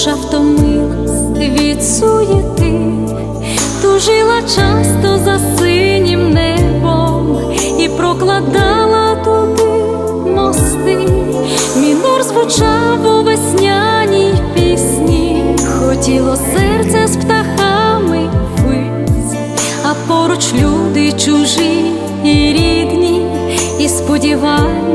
душа втомилась від суєти, тужила часто за синім небом і прокладала туди мости, мінор звучав у весняній пісні, хотіло серце з птахами виць, а поруч люди чужі і рідні, і сподівання.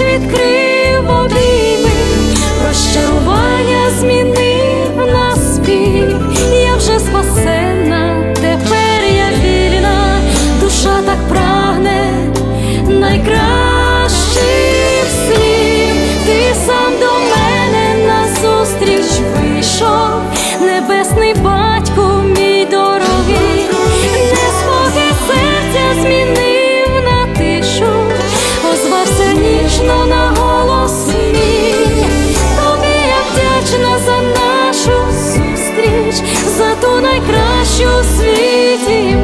відкрив. ніч за ту найкращу у світі.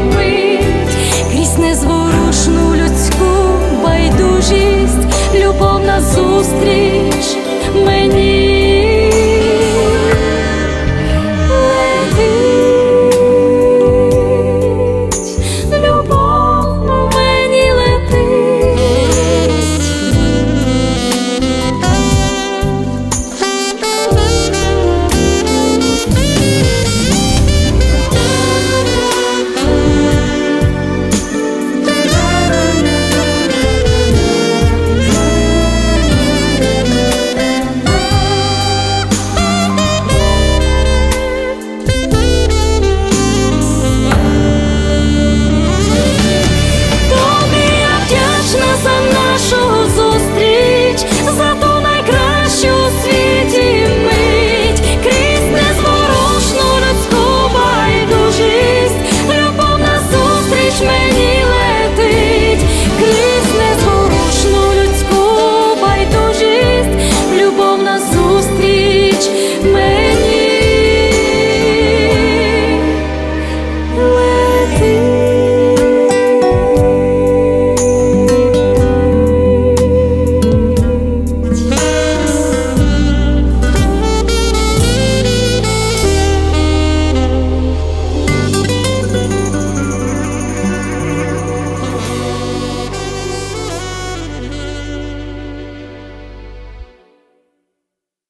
You.